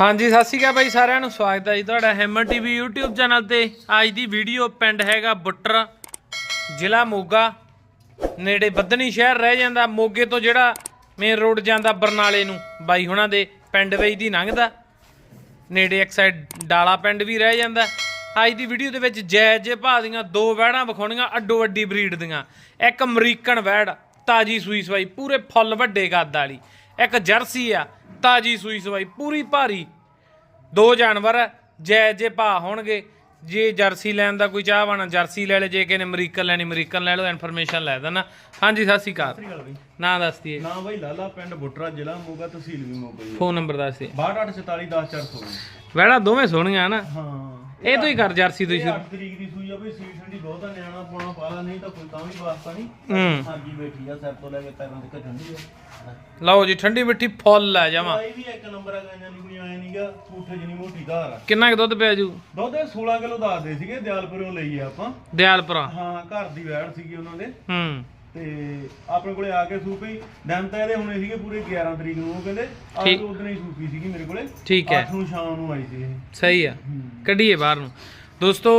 ਹਾਂਜੀ, ਸਤਿ ਸ਼੍ਰੀ ਅਕਾਲ ਬਾਈ ਸਾਰਿਆਂ ਨੂੰ। ਸਵਾਗਤ ਹੈ ਜੀ ਤੁਹਾਡਾ ਹੈਮਰ ਟੀਵੀ YouTube ਚੈਨਲ ਤੇ। ਅੱਜ ਦੀ ਵੀਡੀਓ ਪਿੰਡ ਹੈਗਾ ਬੁੱਟਰ, ਜ਼ਿਲ੍ਹਾ ਮੋਗਾ। ਨੇੜੇ ਬੱਦਨੀ ਸ਼ਹਿਰ ਰਹਿ ਜਾਂਦਾ, ਮੋਗੇ ਤੋਂ ਜਿਹੜਾ ਮੇਨ ਰੋਡ ਜਾਂਦਾ ਬਰਨਾਲੇ ਨੂੰ। ਬਾਈ ਹੁਣਾਂ ਦੇ ਪਿੰਡ ਵਿੱਚ ਦੀ ਲੰਘਦਾ। ਨੇੜੇ ਇੱਕ ਸਾਈਡ ਡਾਲਾ ਪਿੰਡ ਵੀ ਰਹਿ ਜਾਂਦਾ। ਅੱਜ ਦੀ ਵੀਡੀਓ ਦੇ ਵਿੱਚ ਜੈ ਜੇ ਭਾਅ ਦੀਆਂ ਦੋ ਵਹਿੜਾਂ ਵਿਖਾਉਣੀਆਂ, ਅੱਡੋ ਅੱਡੀ ਬਰੀਡ ਦੀਆਂ। ਇੱਕ ਅਮਰੀਕਨ ਵਹਿੜ, ਤਾਜੀ ਸੂਈ ਸਵਾਈ, ਪੂਰੇ ਫੁੱਲ ਵੱਡੇ ਕੱਦ ਵਾਲੀ। ਇੱਕ ਜਰਸੀ ਆ, ਤਾਜੀ ਸੂਈ ਸਵਾਈ, ਪੂਰੀ ਭਾਰੀ। ਦੋ ਜਾਨਵਰ ਜਾਇਜ਼ ਜੇ ਭਾਅ ਹੋਣਗੇ ਜੇ ਜਰਸੀ ਲੈਣ ਦਾ ਕੋਈ ਚਾਹਵਾਨਾ ਜਰਸੀ ਲੈ ਲੈ ਜੇ ਕਿਸੇ ਨੇ ਅਮਰੀਕਨ ਲੈਣੀ ਅਮਰੀਕਨ ਲੈ ਲਓ ਇਨਫੋਰਮੇਸ਼ਨ ਲੈ ਦੇਣਾ। ਹਾਂਜੀ ਸਤਿ ਸ਼੍ਰੀ ਅਕਾਲ। ਨਾਂ ਦੱਸ ਦਈਏ। ਨਾ ਬਈ ਲਾਲਾ ਪਿੰਡ ਬੁੱਟਰਾ ਜ਼ਿਲ੍ਹਾ ਮੋਗਾ ਤਹਿਸੀਲ ਵੀ ਮੋਗਾ ਜੀ। ਫੋਨ ਨੰਬਰ ਦੱਸ ਦੇ 6284410416 ਵਹਿੜਾ ਦੋਵੇਂ ਸੋਹਣੀਆਂ ਨਾ? ਹਾਂ। ਇਹ ਤੋਂ ਹੀ ਕਰ ਜਰਸੀ ਤੋਂ ਹੀ ਸ਼ੁਰੂ 8 ਤਰੀਕ ਦੀ ਸੂਈ ਆ ਬਈ ਸੀਟ ਠੰਡੀ ਬਹੁਤ ਆ ਨਿਆਣਾ ਪਾਉਣਾ ਪਾਲਾ ਨਹੀਂ ਤਾਂ ਕੋਈ ਤਾਂ ਵੀ ਵਾਸਤਾ ਨਹੀਂ। ਹੂੰ। ਹਾਂਜੀ ਬੈਠੀ ਆ ਸਿਰ ਤੋਂ ਲੈ ਕੇ ਪੈਰਾਂ ਤੱਕ ਠੰਡੀ ਆ। ਲਓ ਜੀ ਠੰਡੀ ਮਿੱਠੀ ਫੁੱਲ ਆ ਜਾਵਾਂ ਆਈ ਵੀ ਇੱਕ ਨੰਬਰ ਆ ਗਾਈਆਂ ਦੀ ਕੋਈ ਆਏ ਨਹੀਂਗਾ ਝੂਠੇ ਜਿਨੀ ਮੋਟੀ ਧਾਰ ਆ। ਕਿੰਨਾ ਕੁ ਦੁੱਧ ਪਿਆ ਜੂ? ਦੁੱਧ ਇਹ 16 ਕਿਲੋ ਦੱਸਦੇ ਸੀਗੇ ਦਿਆਲਪੁਰੋਂ ਲਈ ਆ ਆਪਾਂ। ਦਿਆਲਪੁਰਾ? ਹਾਂ ਘਰ ਦੀ ਵੈੜ ਸੀਗੀ ਉਹਨਾਂ ਦੇ। ਹੂੰ। ਤੇ ਆਪਣੇ ਕੋਲੇ ਆ ਕੇ ਸੂਪੀ ਦਿਨ ਤਾਂ ਇਹਦੇ ਹੁਣੇ ਸੀਗੇ ਪੂਰੇ 11 ਤਰੀਕ ਨੂੰ ਉਹ ਕਹਿੰਦੇ ਅੱਜ ਉਦੋਂ ਹੀ ਸੂਪੀ ਸੀਗੀ ਮੇਰੇ ਕੋਲੇ। ਠੀਕ ਹੈ। 8 ਨੂੰ ਸ਼ਾਮ ਨੂੰ ਆਈ ਸੀ ਇਹ। ਸਹੀ ਆ। ਕੱਢੀਏ ਬਾਹਰ ਨੂੰ। ਦੋਸਤੋ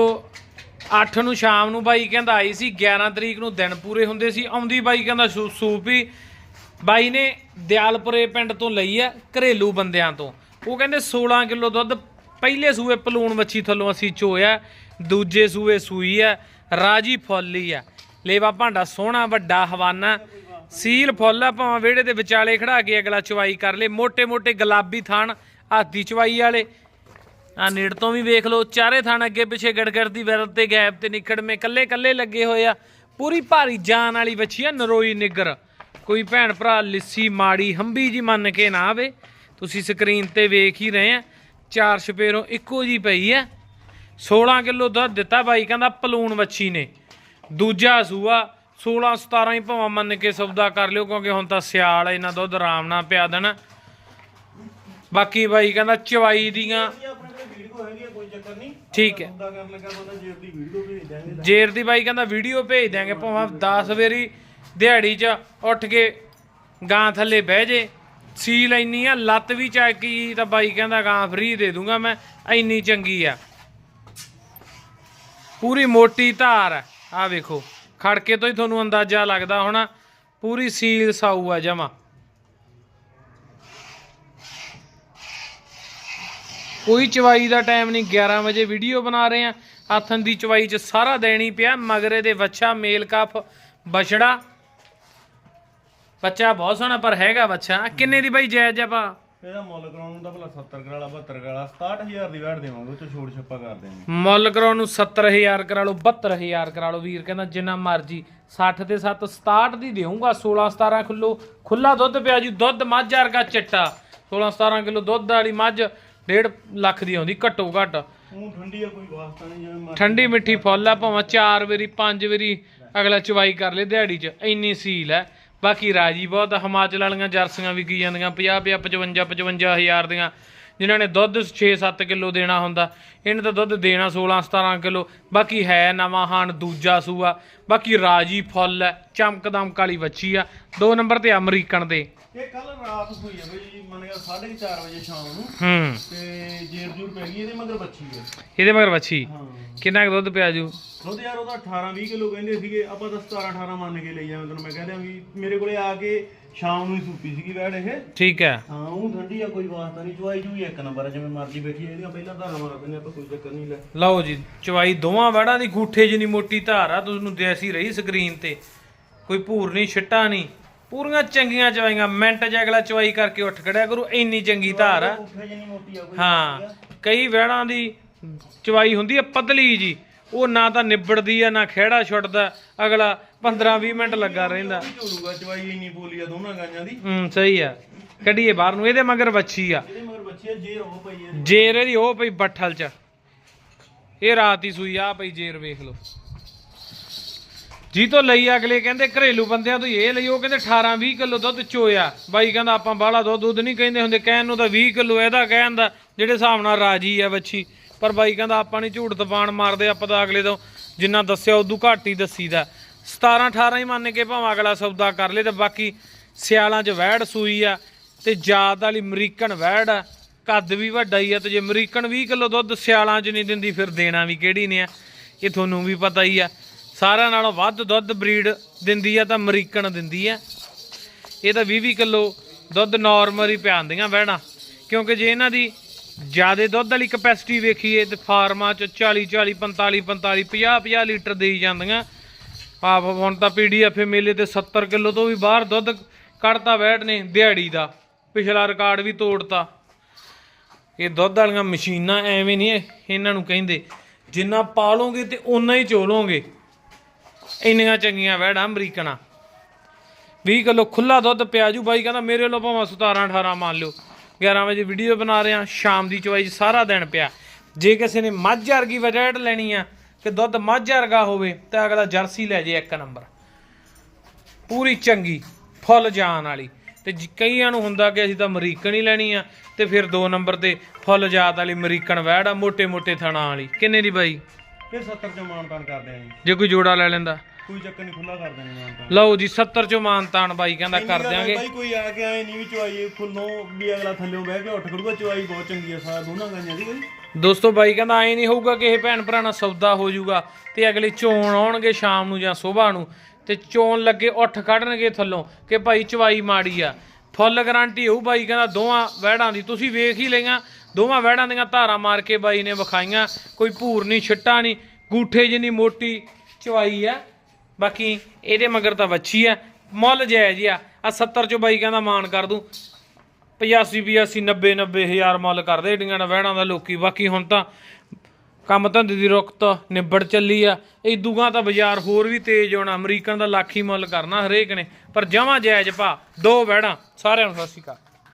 8 ਨੂੰ ਸ਼ਾਮ ਨੂੰ ਬਾਈ ਕਹਿੰਦਾ ਆਈ ਸੀ 11 ਤਰੀਕ ਨੂੰ ਦਿਨ ਪੂਰੇ ਹੁੰਦੇ ਸੀ, ਆਉਂਦੀ ਬਾਈ ਕਹਿੰਦਾ ਸੂਪ ਹੀ। ਬਾਈ ਨੇ ਦਿਆਲਪੁਰੇ ਪਿੰਡ ਤੋਂ ਲਈ ਹੈ, ਘਰੇਲੂ ਬੰਦਿਆਂ ਤੋਂ। ਉਹ ਕਹਿੰਦੇ 16 ਕਿਲੋ ਦੁੱਧ, ਪਹਿਲੇ ਸੂਏ ਪਲੂਣ ਵੱਛੀ ਥੱਲੋਂ ਅਸੀਂ ਚੋਇਆ, ਦੂਜੇ ਸੂਏ ਸੂਈ ਹੈ, ਰਾਜੀ ਫੁੱਲੀ ਹੈ ਲੇਵਾ ਭਾਂਡਾ ਸੋਹਣਾ, ਵੱਡਾ ਹਵਾਨਾ, ਸੀਲ ਫੁੱਲ ਆ, ਭਾਵੇਂ ਵਿਹੜੇ ਦੇ ਵਿਚਾਲੇ ਖੜਾ ਕੇ ਅਗਲਾ ਚਵਾਈ ਕਰ ਲੇ ਮੋٹے ਮੋٹے ਗੁਲਾਬੀ ਥਾਨ, ਹੱਥ ਦੀ ਚਵਾਈ ਵਾਲੇ। ਆ ਨੇੜ ਤੋਂ ਵੀ ਵੇਖ ਲਓ ਚਾਰੇ ਥਾਂ ਅੱਗੇ ਪਿੱਛੇ ਗੜਗੜ ਦੀ ਵਿਰਲ ਤੇ ਗੈਪ ਤੇ ਨਿਖੜਵੇਂ ਕੱਲੇ ਕੱਲੇ ਲੱਗੇ ਹੋਏ ਆ। ਪੂਰੀ ਭਾਰੀ ਜਾਨ ਵਾਲੀ ਬੱਚੀ ਆ ਨਰੋਈ ਨਿੱਗਰ। ਕੋਈ ਭੈਣ ਭਰਾ ਲਿੱਸੀ ਮਾੜੀ ਹੰਬੀ ਜੀ ਮੰਨ ਕੇ ਨਾ ਆਵੇ। ਤੁਸੀਂ ਸਕਰੀਨ ਤੇ ਵੇਖ ਹੀ ਰਹੇ ਆ ਚਾਰ ਛਪੇਰੋਂ ਇੱਕੋ ਜੀ ਪਈ ਆ। 16 ਕਿਲੋ ਦੁੱਧ ਦਿੱਤਾ ਬਾਈ ਕਹਿੰਦਾ ਪਲੂਣ ਵੱਛੀ ਨੇ। ਦੂਜਾ ਸੂਆ 16 17 ਹੀ ਭਾਵਾਂ ਮੰਨ ਕੇ ਸੌਦਾ ਕਰ ਲਿਓ ਕਿਉਂਕਿ ਹੁਣ ਤਾਂ ਸਿਆਲ ਆ, ਇਹਨਾਂ ਦੁੱਧ ਆਰਾਮ ਨਾਲ ਪਿਆ ਦੇਣਾ। ਬਾਕੀ ਬਾਈ ਕਹਿੰਦਾ ਚਵਾਈ ਦੀਆਂ ਇਹ ਆਪਣੇ ਕੋਲ ਵੀਡੀਓ ਹੈਗੀ ਆ, ਕੋਈ ਚੱਕਰ ਨਹੀਂ। ਠੀਕ ਹੈ। ਬੰਦਾ ਕਰਨ ਲੱਗਾ ਬੰਦਾ ਜੇਬ ਦੀ ਵੀਡੀਓ ਭੇਜ ਦਿਆਂਗੇ ਜੇਰ ਦੀ ਬਾਈ ਕਹਿੰਦਾ ਵੀਡੀਓ ਭੇਜ ਦਿਆਂਗੇ ਭਾਵੇਂ 10 ਵਾਰੀ ਦਿਹਾੜੀ 'ਚ ਉੱਠ ਕੇ ਗਾਂ ਥੱਲੇ ਬਹਿ ਜੇ। ਸੀ ਲੈਣੀ ਆ ਲੱਤ ਵੀ ਚੱਕੀ ਤਾਂ ਬਾਈ ਕਹਿੰਦਾ ਗਾਂ ਫ੍ਰੀ ਦੇ ਦੂੰਗਾ ਮੈਂ ਇੰਨੀ ਚੰਗੀ ਆ। ਪੂਰੀ ਮੋਟੀ ਧਾਰ ਆ ਆਹ ਵੇਖੋ। ਖੜਕੇ ਤੋਂ ਹੀ ਤੁਹਾਨੂੰ ਅੰਦਾਜ਼ਾ ਲੱਗਦਾ ਹੋਣਾ ਪੂਰੀ ਸੀਲ ਸਾਊ ਆ ਜਮਾ। ਕੋਈ ਚਵਾਈ ਦਾ ਟਾਈਮ ਨਹੀਂ 11 ਵਜੇ ਵੀਡੀਓ ਬਣਾ ਰਹੇ ਆ ਹੱਥਨ ਦੀ ਚਵਾਈ ਚ ਸਾਰਾ ਦੇਣੀ ਪਿਆ। ਮਗਰੇ ਦੇ ਵੱਛਾ ਮੇਲ ਕਫ ਬਛੜਾ। ਬੱਚਾ ਬਹੁਤ ਸੋਹਣਾ ਪਰ ਹੈਗਾ ਬੱਚਾ ਕਿੰਨੇ ਦੀ ਬਾਈ ਜਾਇਜ਼ ਆ ਇਹਦਾ ਮੁੱਲ ਕਰਾਉਣ ਨੂੰ ਤਾਂ ਭਲਾ 70 ਕਰਾਲਾ 72 ਕਰਾਲਾ 67000 ਦੀ ਵੈਟ ਦੇਵਾਂਗੇ ਚ ਛੋੜ ਛੱਪਾ ਕਰ ਦੇਵਾਂਗੇ। ਮੁੱਲ ਕਰਾਉਣ ਨੂੰ 70000 ਕਰਾ ਲਓ 72000 ਕਰਾ ਲਓ ਵੀਰ ਕਹਿੰਦਾ ਜਿੰਨਾ ਮਰਜ਼ੀ। 60 ਤੇ 7 67 ਦੀ ਦੇਊਂਗਾ 16 17 ਕਿਲੋ। ਖੁੱਲਾ ਦੁੱਧ ਪਿਆ ਜੀ ਦੁੱਧ ਮੱਝ ਵਰਗਾ ਚਿੱਟਾ। 16 17 ਕਿਲੋ ਦੁੱਧ ਵਾਲੀ ਮੱਝ 1.5 ਲੱਖ ਦੀ ਆਉਂਦੀ ਘੱਟੋ ਘੱਟ। ਉਹ ਠੰਡੀ ਆ ਕੋਈ ਵਾਸਤਾ ਨਹੀਂ ਜਿਵੇਂ ਮਰਜ਼ੀ। ਠੰਡੀ ਮਿੱਠੀ ਫੁੱਲ ਆ ਭਾਵੇਂ ਚਾਰ ਵਾਰੀ ਪੰਜ ਵਾਰੀ ਅਗਲਾ ਚਵਾਈ ਕਰ ਲੇ ਦਿਹਾੜੀ 'ਚ ਇੰਨੀ ਸੀਲ ਹੈ ਬਾਕੀ ਰਾਜੀ ਬਹੁਤ ਆ, ਹਿਮਾਚਲ ਵਾਲੀਆਂ ਜਰਸੀਆਂ ਵਿਕੀ ਜਾਂਦੀਆਂ 50 50 55 55 ਹਜ਼ਾਰ ਦੀਆਂ ਜਿਨ੍ਹਾਂ ਨੇ ਦੁੱਧ 6-7 ਕਿਲੋ ਦੇਣਾ ਹੁੰਦਾ। ਇਹਨੇ ਤਾਂ ਦੁੱਧ ਦੇਣਾ 16-17 ਕਿਲੋ ਬਾਕੀ ਹੈ ਨਵਾਂ ਹਾਨ ਦੂਜਾ ਸੂਆ। ਬਾਕੀ ਰਾਜੀ ਫੁੱਲ ਹੈ ਚਮਕਦਮ ਕਾਲੀ ਵੱਛੀ ਆ। ਦੋ ਨੰਬਰ ਤੇ ਅਮਰੀਕਨ ਦੇ। ਇਹ ਕੱਲ ਰਾਤ ਹੋਈ ਆ ਬਈ ਮੰਨ ਗਿਆ 4:30 ਵਜੇ ਸ਼ਾਮ ਨੂੰ। ਹੂੰ। ਤੇ ਜੇਰ ਜੂਰ ਪੈ ਗਈ ਇਹਦੇ ਮਗਰ ਬੱਚੀ ਹੈ ਇਹਦੇ ਮਗਰ ਵੱਛੀ? ਹਾਂ। ਕਿੰਨਾ ਕੁ ਦੁੱਧ ਪਿਆ ਜੂ? ਦੁੱਧ ਯਾਰ ਉਹਦਾ 18 20 ਕਿਲੋ ਕਹਿੰਦੇ ਸੀਗੇ ਆਪਾਂ ਤਾਂ 17 18 ਮੰਨ ਕੇ ਲਈ ਜਾਂਦੇ ਤੈਨੂੰ ਮੈਂ ਕਹਿੰਦਾ ਵੀ ਮੇਰੇ ਕੋਲੇ ਆ ਕੇ ਸ਼ਾਮ ਨੂੰ ਹੀ ਸੂਪੀ ਸੀਗੀ ਵੈੜ ਇਹ। ਠੀਕ ਹੈ। ਹਾਂ ਉਹ ਠੰਡੀ ਆ ਕੋਈ ਵਾਸਤਾ ਨਹੀਂ ਚੁਆਈ ਜੂਈ ਇੱਕ ਨੰਬਰ ਆ, ਜਿਵੇਂ ਮਰਜ਼ੀ ਬੈਠੀ ਇਹਦੀਆਂ ਪਹਿਲਾਂ ਧਾਰਾਂ ਮਾਰ ਦਿੰਦੇ ਆਪਾਂ ਕੋਈ ਚੱਕਰ ਨਹੀਂ ਲੈ। ਲਓ ਜੀ ਚਵਾਈ ਦੋਵਾਂ ਵੜਾਂ ਦੀ ਗੂਠੇ ਜਿੰਨੀ ਮੋਟੀ ਧਾਰ ਆ ਤੁਹਾਨੂੰ ਦੇਸੀ ਰਹੀ ਸਕਰੀਨ ਤੇ। ਕੋਈ ਭੂਰ ਨਹੀਂ ਛਿੱਟਾ ਨਹੀਂ। ਪੂਰੀਆਂ ਚੰਗੀਆਂ ਚਵਾਈਆਂ। ਮਿੰਟ 'ਚ ਅਗਲਾ ਚਵਾਈ ਕਰਕੇ ਉੱਠ ਖੜਿਆ ਕਰੂ ਇੰਨੀ ਚੰਗੀ ਧਾਰ ਆ। ਹਾਂ ਕਈ ਵੜਾਂ ਦੀ ਚਵਾਈ ਹੁੰਦੀ ਆ ਪਤਲੀ ਜੀ। ਉਹ ਨਾ ਤਾਂ ਨਿਬੜਦੀ ਆ ਨਾ ਖਿਹੜਾ ਛੁੱਟਦਾ। ਅਗਲਾ 15-20 ਮਿੰਟ ਲੱਗਾ ਰਹਿੰਦਾ। ਝੋਲੂਗਾ ਚਵਾਈ ਇੰਨੀ ਬੋਲੀ ਆ ਦੋਨਾਂ ਗਾਈਆਂ ਦੀ। ਹੂੰ ਸਹੀ ਆ। ਕੱਢੀਏ ਬਾਹਰ ਨੂੰ ਇਹਦੇ ਮਗਰ ਵੱਛੀ ਆ। ਇਹਦੇ ਮਗਰ ਬੱਚੀ ਆ ਜੇਰ ਹੋ ਪਈ ਹੈ ਜੇਰ ਇਹਦੀ ਉਹ ਪਈ ਬੱਠਲ 'ਚ। ਇਹ ਰਾਤ ਹੀ ਸੂਈ ਆ ਪਈ ਜੇਰ ਵੇਖ ਲਓ। ਜੀ ਤੋਂ ਲਈ ਅਗਲੇ ਕਹਿੰਦੇ ਘਰੇਲੂ ਬੰਦਿਆਂ ਤੋਂ ਹੀ ਇਹ ਲਈ, ਉਹ ਕਹਿੰਦੇ 18 20 ਕਿਲੋ ਦੁੱਧ ਚੋਇਆ। ਬਾਈ ਕਹਿੰਦਾ ਆਪਾਂ ਬਾਹਲਾ ਦੁੱਧ ਦੁੱਧ ਨਹੀਂ ਕਹਿੰਦੇ ਹੁੰਦੇ, ਕਹਿਣ ਨੂੰ ਤਾਂ 20 ਕਿਲੋ ਇਹਦਾ ਕਹਿਣ ਦਾ, ਜਿਹੜੇ ਹਿਸਾਬ ਨਾਲ ਰਾਜੀ ਆ ਬੱਚੀ ਪਰ ਬਾਈ ਕਹਿੰਦਾ ਆਪਾਂ ਨਹੀਂ ਝੂਠ ਤਪਾਣ ਮਾਰਦੇ, ਆਪਾਂ ਤਾਂ ਅਗਲੇ ਤੋਂ ਜਿੰਨਾ ਦੱਸਿਆ ਉਦੋਂ ਘੱਟ ਹੀ ਦੱਸੀਦਾ। 17 18 ਹੀ ਮੰਨ ਕੇ ਭਾਵੇਂ ਅਗਲਾ ਸੌਦਾ ਕਰ ਲੇ, ਤੇ ਬਾਕੀ ਸਿਆਲਾਂ 'ਚ ਵਹਿੜ ਸੂਈ ਆ, ਤੇ ਜਾਤ ਵਾਲੀ ਅਮਰੀਕਨ ਵਹਿੜ ਆ, ਕੱਦ ਵੀ ਵੱਡਾ ਹੀ ਆ, ਤੇ ਜੇ ਅਮਰੀਕਨ 20 ਕਿਲੋ ਦੁੱਧ ਸਿਆਲਾਂ 'ਚ ਨਹੀਂ ਦਿੰਦੀ, ਫਿਰ ਦੇਣਾ ਵੀ ਕਿਹੜੀ ਨੇ ਆ? ਇਹ ਤੁਹਾਨੂੰ ਵੀ ਪਤਾ ਹੀ ਆ। ਸਾਰਿਆਂ ਨਾਲੋਂ ਵੱਧ ਦੁੱਧ ਬਰੀਡ ਦਿੰਦੀ ਆ ਤਾਂ ਅਮਰੀਕਨ ਦਿੰਦੀ ਆ। ਇਹ ਤਾਂ 20 ਕਿਲੋ ਦੁੱਧ ਨਾਰਮਲ ਹੀ ਪਿਆਉਂਦੀਆਂ ਬਹਿਣਾ ਕਿਉਂਕਿ ਜੇ ਇਹਨਾਂ ਦੀ ਜ਼ਿਆਦਾ ਦੁੱਧ ਵਾਲੀ ਕਪੈਸਿਟੀ ਵੇਖੀਏ ਤੇ ਫਾਰਮਾਂ ਚ 40 40 45 45 50 50 ਲੀਟਰ ਦੇਈ ਜਾਂਦੀਆਂ। ਆਪ ਹੁਣ ਤਾਂ ਪੀਡੀਐਫ ਮੇਲੇ ਤੇ 70 ਕਿਲੋ ਤੋਂ ਵੀ ਬਾਹਰ ਦੁੱਧ ਕੱਢਤਾ ਬੈਠ ਨੇ ਦਿਹਾੜੀ ਦਾ। ਪਿਛਲਾ ਰਿਕਾਰਡ ਵੀ ਤੋੜਤਾ। ਇਹ ਦੁੱਧ ਵਾਲੀਆਂ ਮਸ਼ੀਨਾਂ ਐਵੇਂ ਨਹੀਂ ਇਹਨਾਂ ਨੂੰ ਕਹਿੰਦੇ। ਜਿੰਨਾ ਪਾਲੋਗੇ ਤੇ ਉਨਾ ਹੀ ਚੋਲੋਗੇ। ਇੰਨੀਆਂ ਚੰਗੀਆਂ ਵਹਿੜਾਂ ਅਮਰੀਕਨਾਂ। 20 ਕਿਲੋ ਖੁੱਲਾ ਦੁੱਧ ਪਿਆ ਜੂ। ਬਾਈ ਕਹਿੰਦਾ, ਮੇਰੇ ਵੱਲੋਂ ਭਾਵੇਂ 17 18 ਮੰਨ ਲਿਓ। 11 ਵਜੇ ਵੀਡੀਓ ਬਣਾ ਰਿਹਾ, ਸ਼ਾਮ ਦੀ ਚਵਾਈ ਸਾਰਾ ਦਿਨ ਪਿਆ। ਜੇ ਕਿਸੇ ਨੇ ਮੱਝ ਅਰਗੀ ਵੈਰਾਈਟ ਲੈਣੀ ਆ, ਕਿ ਦੁੱਧ ਮੱਝ ਅਰਗਾ ਹੋਵੇ, ਤਾਂ ਅਗਲਾ ਜਰਸੀ ਲੈ ਜੇ ਇੱਕ ਨੰਬਰ। ਪੂਰੀ ਚੰਗੀ, ਫੁੱਲ ਜਾਨ ਵਾਲੀ। ਤੇ ਕਈਆਂ ਨੂੰ ਹੁੰਦਾ ਕਿ ਅਸੀਂ ਤਾਂ ਅਮਰੀਕਨ ਹੀ ਲੈਣੀ ਆ, ਤੇ ਫਿਰ ਦੋ ਨੰਬਰ ਤੇ ਫੁੱਲ ਜਾਤ ਵਾਲੀ ਅਮਰੀਕਨ ਵੈੜ ਆ ਮੋٹے ਮੋٹے ਥਣਾ ਵਾਲੀ। ਕਿੰਨੇ ਦੀ ਬਾਈ? ਫਿਰ 70 ਚੋਂ ਮਾਨਤਾਨ ਕਰਦੇ ਆਂ ਜੀ। ਕੋਈ ਜੋੜਾ ਲੈ ਲੈਂਦਾ। ਕੋਈ ਚੱਕਰ ਨਹੀਂ ਖੁੱਲਾ ਕਰ ਦੇਣੇ ਮਾਨਤਾਨ। ਲਓ ਜੀ 70 ਚੋਂ ਮਾਨਤਾਨ ਬਾਈ ਕਹਿੰਦਾ ਕਰ ਦਿਆਂਗੇ। ਬਾਈ ਕੋਈ ਆ ਕੇ ਆਏ ਨਹੀਂ ਵੀ ਚਵਾਈ ਫੁੱਲੋਂ ਵੀ ਅਗਲਾ ਥੱਲੇੋਂ ਬਹਿ ਕੇ ਉੱਠ ਖੜੂਗਾ ਚਵਾਈ ਬਹੁਤ ਚੰਗੀ ਆ ਸਾਰਾ ਦੋਨਾਂ ਗਾਈਆਂ ਦੀ ਬਾਈ। ਦੋਸਤੋ ਬਾਈ ਕਹਿੰਦਾ ਐ ਨਹੀਂ ਹੋਊਗਾ ਕਿ ਇਹ ਭੈਣ ਭਰਾ ਨਾਲ ਸੌਦਾ ਹੋ ਜਾਊਗਾ ਤੇ ਅਗਲੇ ਚੋਣ ਆਉਣਗੇ ਸ਼ਾਮ ਨੂੰ ਜਾਂ ਸਵੇਰ ਨੂੰ ਤੇ ਚੋਣ ਲੱਗੇ ਉੱਠ ਕੱਢਣਗੇ ਥੱਲੋਂ ਕਿ ਭਾਈ ਚਵਾਈ ਮਾੜੀ ਆ। ਫੁੱਲ ਗਾਰੰਟੀ ਹੋਊ ਬਾਈ ਕਹਿੰਦਾ ਦੋਵਾਂ ਵਹਿੜਾਂ ਦੀ। ਤੁਸੀਂ ਵੇਖ ਹੀ ਲਈਆਂ ਦੋਵਾਂ ਵਹਿੜਾਂ ਦੀਆਂ ਧਾਰਾਂ ਮਾਰ ਕੇ ਬਾਈ ਨੇ ਵਿਖਾਈਆਂ। ਕੋਈ ਭੂਰ ਨਹੀਂ, ਛਿੱਟਾ ਨਹੀਂ, ਗੂਠੇ ਜਿੰਨੀ ਮੋਟੀ ਚਵਾਈ ਆ। ਬਾਕੀ ਇਹਦੇ ਮਗਰ ਤਾਂ ਵੱਛੀ ਆ, ਮੁੱਲ ਜਾਇਜ਼ ਆ। ਆ 70 ਚੋਂ ਬਾਈ ਕਹਿੰਦਾ ਮਾਨ ਕਰ ਦੂੰ। 85 85 90 90 ਹਜ਼ਾਰ ਮੁੱਲ ਕਰਦੇ ਏਡੀਆਂ ਨਾ ਵਹਿਣਾਂ ਦਾ ਲੋਕੀ। ਬਾਕੀ ਹੁਣ ਤਾਂ ਕੰਮ ਧੰਦੇ ਦੀ ਰੁਕਤ ਨਿਬੜ ਚੱਲੀ ਆ। ਇਹ ਦੂਗਾ ਤਾਂ ਬਾਜ਼ਾਰ ਹੋਰ ਵੀ ਤੇਜ਼ ਹੋਣਾ। ਅਮਰੀਕਨ ਦਾ ਲਾਖੀ ਮੁੱਲ ਕਰਨਾ ਹਰੇਕ ਨੇ। ਪਰ ਜਮਾਂ ਜਾਇਜ਼ ਭਾ, ਦੋ ਵਹਿੜਾਂ। ਸਾਰਿਆਂ ਨੂੰ ਸਤਿ ਸ਼੍ਰੀ ਅਕਾਲ।